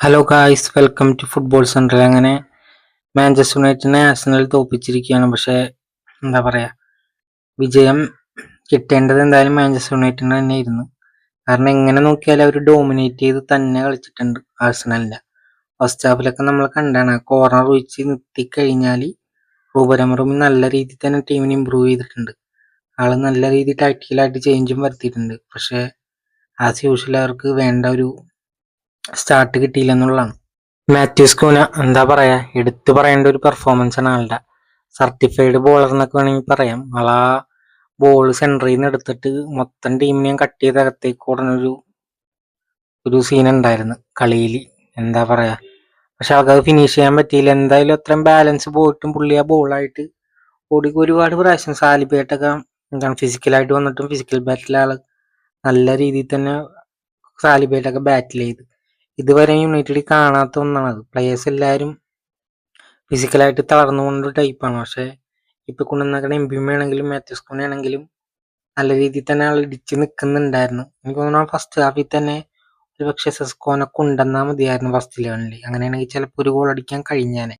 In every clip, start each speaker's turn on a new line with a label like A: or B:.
A: Hello guys welcome to football central അങ്ങനെ Manchester യുണൈറ്റഡിനെ Arsenal തോപ്പിച്ചിരിക്കുകയാണ്. പക്ഷേ എന്താ പറയുക വിജയം കിട്ടേണ്ടത് എന്തായാലും മാഞ്ചസ്റ്റർ യുണൈറ്റഡിന് തന്നെയായിരുന്നു കാരണം എങ്ങനെ നോക്കിയാലും അവർ ഡോമിനേറ്റ് ചെയ്ത് തന്നെ കളിച്ചിട്ടുണ്ട് ആഴ്സണലിന്റെ ഫസ്റ്റ് ഹാഫിലൊക്കെ നമ്മൾ കണ്ടാണ്. കോർണർ ഒഴിച്ച് നിർത്തി കഴിഞ്ഞാൽ റൂബരമറും നല്ല രീതിയിൽ തന്നെ ടീമിനെ ഇമ്പ്രൂവ് ചെയ്തിട്ടുണ്ട്. ആൾ നല്ല രീതിയിൽ ടാക്ടിക്കലായിട്ട് ചേഞ്ചും വരുത്തിയിട്ടുണ്ട്. പക്ഷേ ആസ് യൂഷ്വൽ അവർക്ക് വേണ്ട ഒരു സ്റ്റാർട്ട് കിട്ടിയില്ല എന്നുള്ളതാണ് മാത്യൂസ് കൂന എന്താ പറയാ എടുത്തു പറയേണ്ട ഒരു പെർഫോമൻസ് ആണ് ആളുടെ. സർട്ടിഫൈഡ് ബോളർ എന്നൊക്കെ വേണമെങ്കിൽ പറയാം. ആളാ ബോൾ സെന്ററിൽ നിന്ന് എടുത്തിട്ട് മൊത്തം ടീമിനെയും കട്ട് ചെയ്ത് അകത്തേക്ക് ഓടുന്നൊരു ഒരു സീൻ ഉണ്ടായിരുന്നു കളിയിൽ എന്താ പറയാ? പക്ഷെ ആൾക്കത് ഫിനിഷ് ചെയ്യാൻ പറ്റിയില്ല. എന്തായാലും അത്രയും ബാലൻസ് പോയിട്ടും പുള്ളി ആ ബോളായിട്ട് ഓടി ഒരുപാട് പ്രാവശ്യം സാലിബേട്ടൊക്കെ എന്താണ് ഫിസിക്കലായിട്ട് വന്നിട്ടും ഫിസിക്കൽ ബാറ്റിൽ ആൾ നല്ല രീതിയിൽ തന്നെ സാലിബേട്ടൊക്കെ ബാറ്റിൽ ചെയ്ത്. ഇതുവരെ യുണൈറ്റഡിൽ കാണാത്ത ഒന്നാണ് പ്ലേയേഴ്സ് എല്ലാവരും ഫിസിക്കലായിട്ട് തളർന്നുകൊണ്ട് ടൈപ്പാണ് പക്ഷേ ഇപ്പൊ കൊണ്ടുവന്നേക്കണ എം ബി ആണെങ്കിലും മാത്യൂസ് കുണ ആണെങ്കിലും നല്ല രീതിയിൽ തന്നെ ആൾ ഇടിച്ച് നിൽക്കുന്നുണ്ടായിരുന്നു എനിക്ക് തോന്നുന്നു ഫസ്റ്റ് ഹാഫിൽ തന്നെ ഒരു പക്ഷേ സെസ്കോനെ കൊണ്ടുവന്നാൽ മതിയായിരുന്നു ഫസ്റ്റ് ലെവനിൽ അങ്ങനെയാണെങ്കിൽ ചിലപ്പോൾ ഒരു ഗോൾ അടിക്കാൻ കഴിഞ്ഞാനെ.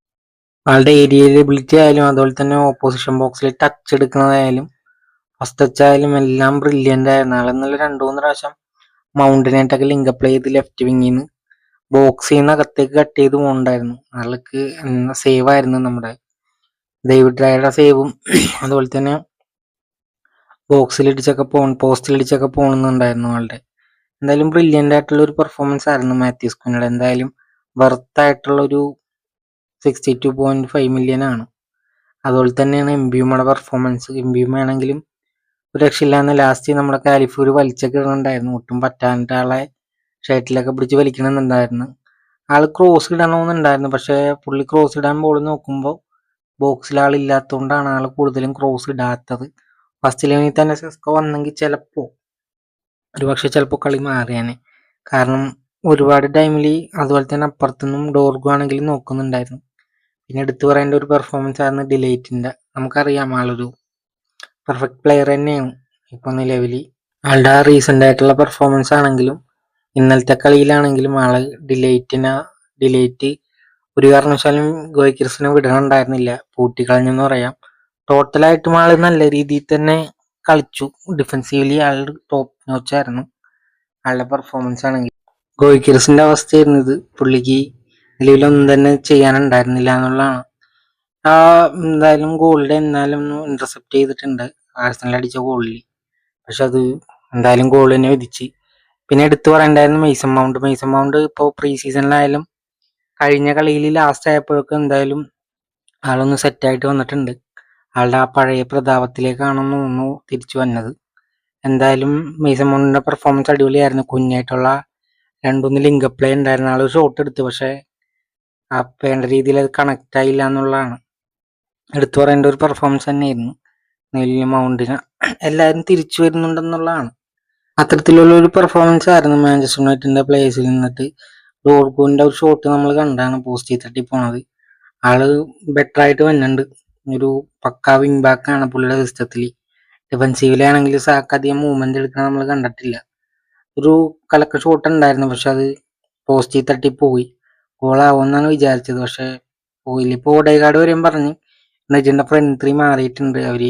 A: ആളുടെ ഏരിയയിലബിലിറ്റി ആയാലും അതുപോലെ തന്നെ ഓപ്പോസിഷൻ ബോക്സിൽ ടച്ച് എടുക്കുന്നതായാലും ഫസ്റ്റ് ടച്ച് ആയാലും എല്ലാം ബ്രില്യന്റ് ആയിരുന്നു. ആളെന്നുള്ള രണ്ടു മൂന്ന് പ്രാവശ്യം മൗണ്ടിനായിട്ടൊക്കെ ലിങ്ക് അപ്ലൈ ചെയ്ത് ലെഫ്റ്റ് വിങ്ങിൽ നിന്ന് ബോക്സിൽ നിന്ന് അകത്തേക്ക് കട്ട് ചെയ്ത് പോകണ്ടായിരുന്നു. അയാൾക്ക് സേവ് ആയിരുന്നു നമ്മുടെ ഡേവിഡ് റായുടെ സേവും അതുപോലെ തന്നെ ബോക്സിൽ ഇടിച്ചൊക്കെ പോ പോസ്റ്റിൽ ഇടിച്ചൊക്കെ പോകുന്നുണ്ടായിരുന്നു ആളുടെ. എന്തായാലും ബ്രില്യന്റ് ആയിട്ടുള്ള ഒരു പെർഫോമൻസ് ആയിരുന്നു മാത്യൂസ് കുഞ്ഞിയുടെ എന്തായാലും വർത്ത് ആയിട്ടുള്ള ഒരു sixty two point five million ആണ്. അതുപോലെ തന്നെയാണ് എം ബിയുമയുടെ പെർഫോമൻസ് എം ആണെങ്കിലും ഒരു രക്ഷയില്ലാന്ന് ലാസ്റ്റ് നമ്മുടെ കാലിഫൂർ വലിച്ചൊക്കെ ഇടുന്നുണ്ടായിരുന്നു ഒട്ടും പറ്റാണ്ട് ആളെ ഷർട്ടിലൊക്കെ പിടിച്ച് വലിക്കണമെന്നുണ്ടായിരുന്നു ആൾ ക്രോസ് ഇടണമെന്നുണ്ടായിരുന്നു പക്ഷേ പുള്ളി ക്രോസ് ഇടാൻ ബോൾ നോക്കുമ്പോൾ ബോക്സിൽ ആളില്ലാത്തതുകൊണ്ടാണ് ആൾ കൂടുതലും ക്രോസ് ഇടാത്തത്. ഫസ്റ്റ് ലെവനിൽ തന്നെ സെസ്കോ വന്നെങ്കിൽ ചിലപ്പോൾ ഒരു പക്ഷെ ചിലപ്പോൾ കളി മാറിയാനെ. കാരണം ഒരുപാട് ടൈമിൽ അതുപോലെ തന്നെ അപ്പുറത്തുനിന്നും ഡോർഗു ആണെങ്കിലും നോക്കുന്നുണ്ടായിരുന്നു. പിന്നെ എടുത്തു പറയേണ്ട ഒരു പെർഫോമൻസ് ആയിരുന്നു ഡിലേറ്റിന്റെ നമുക്കറിയാം ആളൊരു പെർഫെക്റ്റ് പ്ലെയർ തന്നെയാണ്. ഇപ്പോൾ നിലവിൽ ആളുടെ റീസെന്റ് ആയിട്ടുള്ള പെർഫോമൻസ് ആണെങ്കിലും ഇന്നലത്തെ കളിയിലാണെങ്കിലും ആൾ ഡിലേറ്റിന ഡിലേറ്റ് ഒരു കാരണവശാലും ഗോയക്കിർസിനെ വിടണുണ്ടായിരുന്നില്ല. പൂട്ടിക്കളഞ്ഞെന്ന് പറയാം. ടോട്ടലായിട്ടും ആൾ നല്ല രീതിയിൽ തന്നെ കളിച്ചു. ഡിഫൻസീവ്ലി ആൾ ടോപ്പ് നോച്ചായിരുന്നു ആളുടെ പെർഫോമൻസ് ആണെങ്കിൽ. ഗോയ്ക്കിർസിന്റെ അവസ്ഥയായിരുന്നു ഇത് പുള്ളിക്ക് നിലവിലൊന്നും തന്നെ ചെയ്യാനുണ്ടായിരുന്നില്ല എന്നുള്ളതാണ്. ആ എന്തായാലും ഗോളിന്റെ എന്നാലും ഇന്റർസെപ്റ്റ് ചെയ്തിട്ടുണ്ട്. ആഴ്സണൽ അടിച്ച ഗോളിൽ പക്ഷെ അത് എന്തായാലും ഗോൾ തന്നെ വിധിച്ച്. പിന്നെ എടുത്തു പറയണ്ടായിരുന്നു മെയ്സൺ മൗണ്ട്. മെയ്സൺ മൗണ്ട് ഇപ്പോൾ പ്രീ സീസണിലായാലും കഴിഞ്ഞ കളിയിൽ ലാസ്റ്റ് ആയപ്പോഴൊക്കെ എന്തായാലും ആളൊന്ന് സെറ്റായിട്ട് വന്നിട്ടുണ്ട്. ആളുടെ ആ പഴയ പ്രതാപത്തിലേക്കാണെന്ന് തോന്നുന്നു തിരിച്ചു വന്നത്. എന്തായാലും മെയ്സൺ മൗണ്ടിന്റെ പെർഫോമൻസ് അടിപൊളിയായിരുന്നു. കുഞ്ഞായിട്ടുള്ള രണ്ടൊന്ന് ലിങ്ക് പ്ലേ ഉണ്ടായിരുന്ന. ആൾ ഷോട്ട് എടുത്തു. പക്ഷേ ആ വേണ്ട രീതിയിൽ അത് കണക്റ്റ് ആയില്ല എന്നുള്ളതാണ്. എടുത്തു പറയേണ്ട ഒരു പെർഫോമൻസ് തന്നെയായിരുന്നു. നെല്ലി മൗണ്ടിന്. എല്ലാവരും തിരിച്ചു വരുന്നുണ്ടെന്നുള്ളതാണ്. അത്തരത്തിലുള്ള ഒരു പെർഫോമൻസ് ആയിരുന്നു മാഞ്ചസ്റ്റർ യുണൈറ്റഡിന്റെ പ്ലേയേഴ്സിൽ നിന്നിട്ട്. ഡോർഗോന്റെ ഒരു ഷോട്ട് നമ്മൾ കണ്ടാണ് പോസ്റ്റ് ചെയ്തിട്ട് പോണത്. ആൾ ബെറ്റർ ആയിട്ട് വന്നിട്ടുണ്ട്. ഒരു പക്കാ വിങ് ബാക്ക് ആണ് പുള്ളിയുടെ സിസ്റ്റത്തിൽ ഡിഫൻസീവിലാണെങ്കിൽ സാക്ക് അധികം മൂവ്മെന്റ് എടുക്കാൻ നമ്മൾ കണ്ടിട്ടില്ല. ഒരു കലക്ക ഷോട്ട് ഉണ്ടായിരുന്നു പക്ഷെ അത് പോസ്റ്റിൽ തട്ടി പോയി. ഗോളാവുമെന്നാണ് വിചാരിച്ചത് പക്ഷെ പോയില്ല. ഇപ്പോൾ ഓടേകാട് വരെയും പറഞ്ഞ് നെജിന്റെ ഫ്രണ്ട് ത്രീ മാറിയിട്ടുണ്ട്. അവർ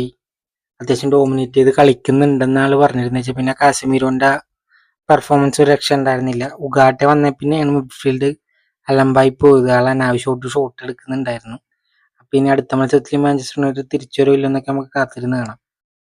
A: അത്യാവശ്യം ഡോമിനേറ്റ് ചെയ്ത് കളിക്കുന്നുണ്ടെന്നാണ് പറഞ്ഞിരുന്നത് വെച്ചാൽ പിന്നെ കാശ്മീരോന്റെ പെർഫോമൻസ് ഒരു രക്ഷ ഉണ്ടായിരുന്നില്ല. ഉഗാട്ടെ വന്ന പിന്നെയാണ് മിഡ്ഫീൽഡ് അലമ്പായി പോയത്. ആൾ അനാവശ്യമായിട്ട് ഷോട്ട് എടുക്കുന്നുണ്ടായിരുന്നു. പിന്നെ അടുത്ത മത്സരത്തിൽ മാഞ്ചസ്റ്റർ യുണൈറ്റഡ് തിരിച്ചു വരുമല്ലോ എന്നൊക്കെ നമുക്ക് കാത്തിരുന്ന് കാണാം.